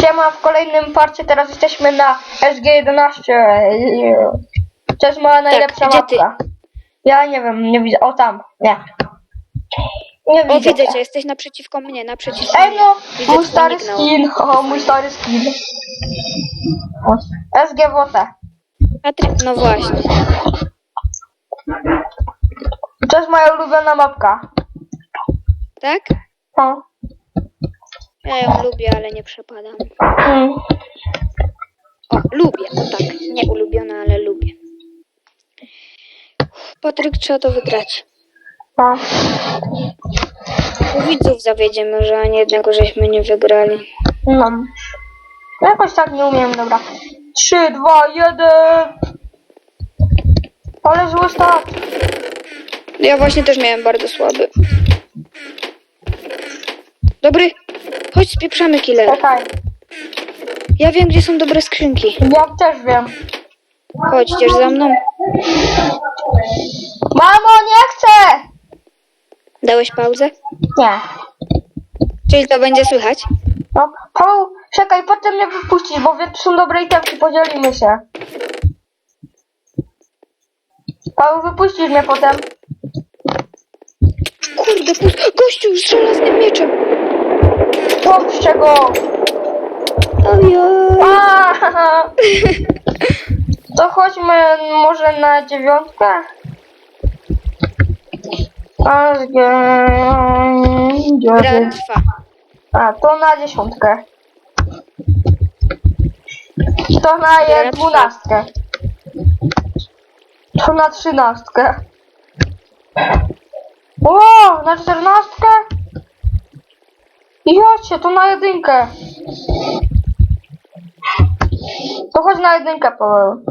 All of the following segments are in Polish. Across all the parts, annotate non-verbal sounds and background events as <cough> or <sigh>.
Siema, w kolejnym parcie teraz jesteśmy na SG11. To jest moja najlepsza Tak, gdzie ty? mapka. Ja nie wiem, nie widzę. O tam, nie. Nie O, widzę. widzę cię, jesteś naprzeciwko mnie, naprzeciwko Ej no, Widzę mój stary skin. O, mój stary skin. SGWT. Patryk, no właśnie. To jest moja ulubiona mapka. Tak? O. Ja ją lubię, ale nie przepadam. Mm. O, lubię, tak. Nie ulubiona, ale lubię. Patryk, trzeba to wygrać. O. U widzów zawiedziemy, że ani jednego żeśmy nie wygrali. No. Jakoś tak nie umiem, dobra. 3, 2, 1. Ale zły start. Ja właśnie też miałem bardzo słaby. Dobry. Chodź, spieprzamy killer. Czekaj. Ja wiem, gdzie są dobre skrzynki. Ja też wiem. Chodź, idziesz za mną. Mamo, nie chcę! Dałeś pauzę? Nie. Czyli to będzie słychać? No, Paweł, czekaj, potem mnie wypuścisz, bo wie, są dobre itemki, podzielimy się. Paweł, wypuścisz mnie potem. Kurde, pust... Gościu, z żelaznym mieczem. Puśćcie go! Ojoj. <laughs> To chodźmy może na dziewiątkę? A, Gra trwa. A, to na dziesiątkę. To na je- dwunastkę. To na trzynastkę. O, na czternastkę? Jocie, to na jedynkę. To chodź na jedynkę, Paweł.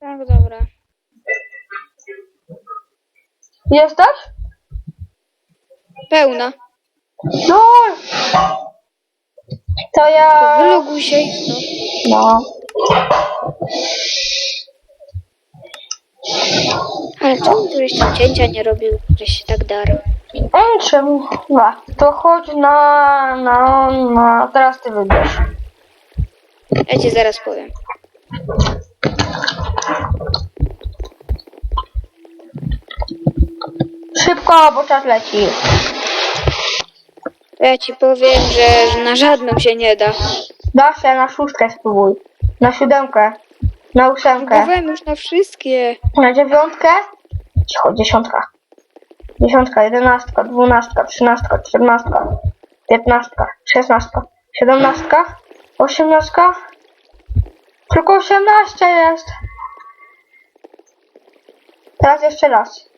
Tak, dobra. Jesteś? Pełna. No. To ja... wyloguj się. No. Ale czemu tu jeszcze cięcia nie robił, że się tak darł? Ej, czemu? Dwa. To chodź na... na... na... Teraz ty wybierz. Ja ci zaraz powiem. Szybko, bo czas leci. Ja ci powiem, że, że na żadną się nie da. Da się na szóstkę spróbuj. Na siódemkę. Na ósemkę. Próbowałem już na wszystkie. Na dziewiątkę. Cicho, dziesiątka. Dziesiątka, jedenastka, dwunastka, trzynastka, czternastka, piętnastka, szesnastka, siedemnastka, osiemnastka. Tylko osiemnaście jest. Teraz jeszcze raz.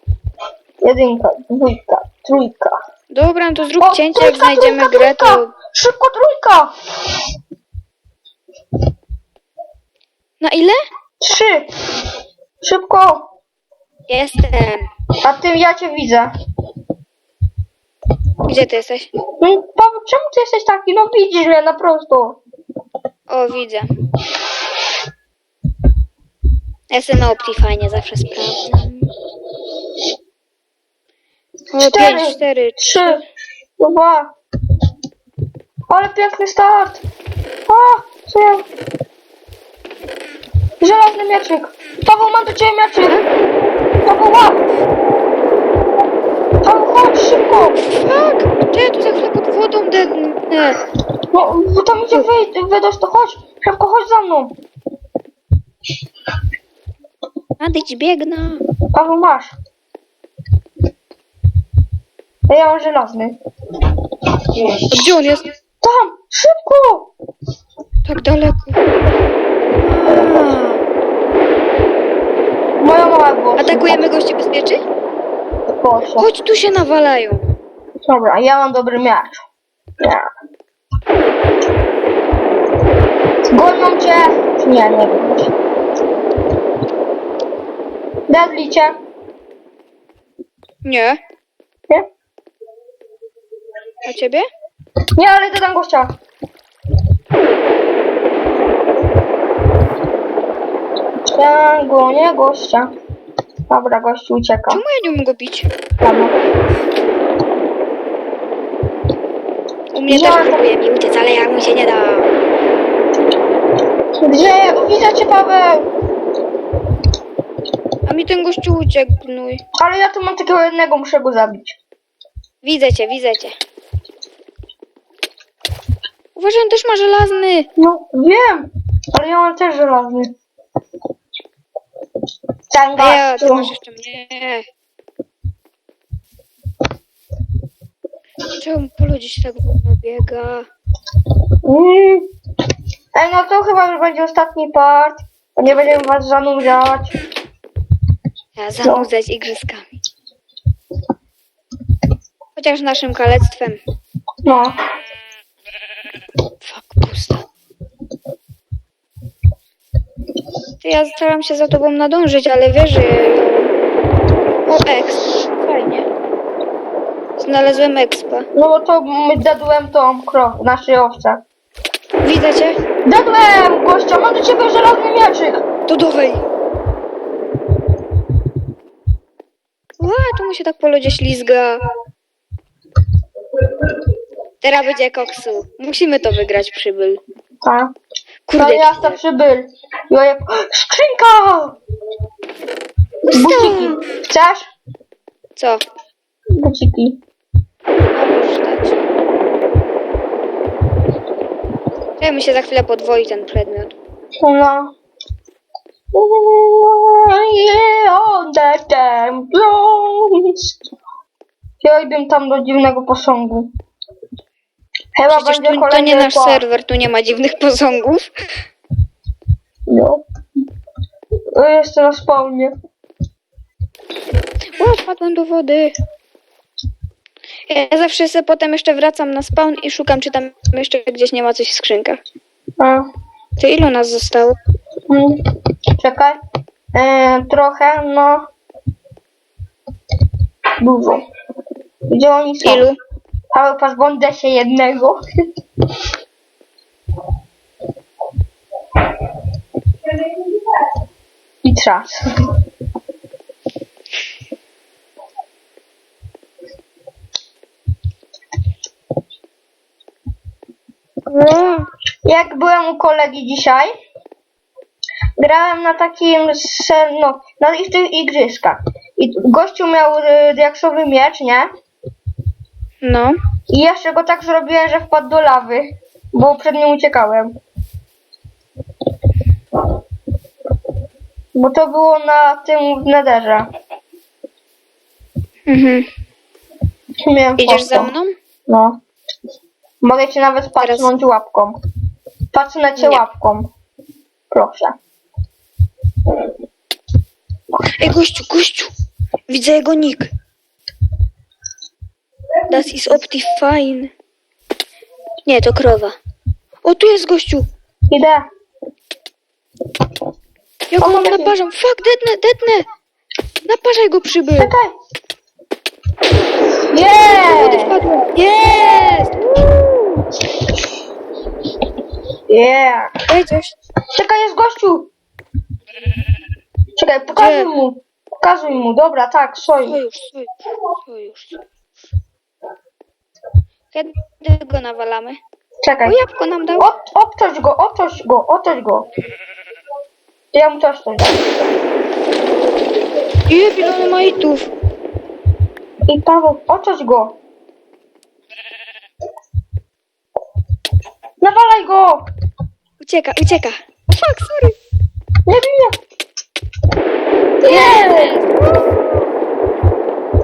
Jedynka, dwójka, trójka. Dobra, no to zrób O, cięcie, jak trójka, znajdziemy trójka, grę, trójka! to... Szybko trójka! Na ile? Trzy! Szybko! Jestem. A ty, ja cię widzę. Gdzie ty jesteś? No, Paweł, czemu ty jesteś taki? No widzisz mnie na prostu. O, widzę. Ja sobie na Optifine zawsze sprawdzam. O, Cztery. pięć, cztery, Trzy, dwa. Ale piękny start. O, co ja... Żelazny mieczyk. Paweł, mam do ciebie mieczyk. Paweł, łap. Szybko. Tak! Czy ja tu za chwilę pod wodą dednę? No, bo tam idzie wyjść, wydać, to chodź. Szybko, chodź za mną. Nadyć biegnę. Paweł, masz. A Ja mam żelazny. A gdzie on jest? Tam, szybko. Tak daleko. Moja mała była. Atakujemy gości bezpieczy? Proszę. Chodź, tu się nawalają. Dobra, ja mam dobry miecz. Ja. Gonią cię? Nie, nie wiem. Cię? Nie. Nie? A ciebie? Nie, ale dodam gościa. Ja gonię gościa. Dobra, gościu ucieka. Czemu ja nie mogę bić? Dobra. U mnie Ja- też próbuje mi uciec, ale ja mu się nie da. Gdzie? Widzę cię, Paweł! A mi ten gościu uciekł, gnój. Ale ja tu mam takiego jednego, muszę go zabić. Widzę cię, widzę cię. Uważaj, on też ma żelazny. No, wiem, ale ja mam też żelazny. Ten A ja, ty masz jeszcze mnie. Czemu po ludzie się tak wolno biega? Mm. Ej, no to chyba już będzie ostatni part. Nie będziemy was zanudzać. Ja zanudzać igrzyskami. Chociaż naszym kalectwem. No. Fuck, pusto. Ty, ja staram się za tobą nadążyć, ale wiesz, że... O, exp. Fajnie. Znalazłem expa. No bo to my dadłem tą krowę, nasze owce. Widzę cię? Dadłem, gościa, mam do ciebie żelazny mieczyk. To dawaj. Ła, czemu się tak po lodzie ślizga? Teraz będzie koksu. Musimy to wygrać, przybyl. Tak. Kurde, To ja to przybyl. Joje... Skrzynka! Buciki. Chcesz? co? Buciki. Ja mi się za chwilę podwoi ten przedmiot. No. On the Templars. Ja idę tam do dziwnego posągu. Chyba Przecież będzie tu, to kolejny nie nasz serwer, tu nie ma dziwnych posągów. No. O, Jeszcze na spawnie. O, wpadłem do wody. Ja zawsze sobie potem jeszcze wracam na spawn i szukam, czy tam jeszcze gdzieś nie ma coś w skrzynkach. A. To ilu nas zostało? Mm. Czekaj. E, trochę, no. Dużo. Gdzie oni są? Ilu? Paweł, pozbądę się jednego. I czas. O, Jak byłem u kolegi dzisiaj, grałem na takim, no, na ich tych igrzyskach. I gościu miał y, diaksowy miecz, nie? No. I jeszcze go tak zrobiłem, że wpadł do lawy, bo przed nim uciekałem. Bo to było na tym w nederze. Mhm. Miałem Idziesz za mną? No. Mogę cię nawet patrznąć łapką. Patrzę cię Nie. łapką. Proszę. Ej, gościu, gościu! Widzę jego nick. That is Optifine. Nie, to krowa. O, tu jest gościu! Idę. Ja go mam naparzam. Fuck, detnę, detnę! Naparzaj go, przybył. Czekaj. Wpadłem. Jest! Yeah! Daj coś. Czekaj, jest gościu! Czekaj, pokazuj Gdzie? mu. Pokazuj mu, dobra, tak, sojusz. Sojusz, sojusz, sojusz. Kiedy go nawalamy? Czekaj. O, jabłko nam dał. Obtoć go, obtoć go, obtoć go. Ja mu coś dam. Je, pilony majtów. I Paweł, obtoć go. Nawalaj go! Ucieka, ucieka. O, fuck, sorry. Nie mnie! Nie!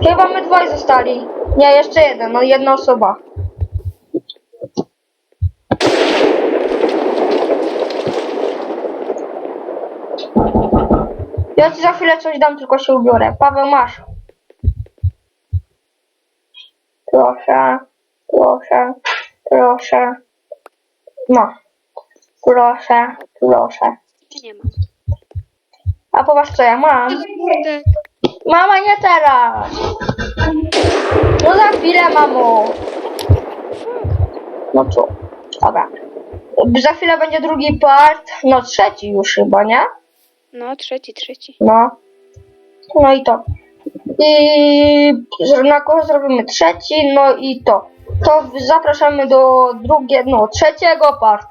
Chyba my dwaj zostali. Nie, jeszcze jeden, no jedna osoba. Ja ci za chwilę coś dam, tylko się ubiorę. Paweł, masz. Proszę, proszę, proszę. No. Proszę, proszę. Nie ma. A popatrz co ja mam. Kurde. Mama, nie teraz! No za chwilę, mamo! No co? Dobra. Za chwilę będzie drugi part, no trzeci już chyba, nie? No, trzeci, trzeci. No. No i to. I na kogo zrobimy trzeci, no i to. To zapraszamy do drugiego, no trzeciego partu.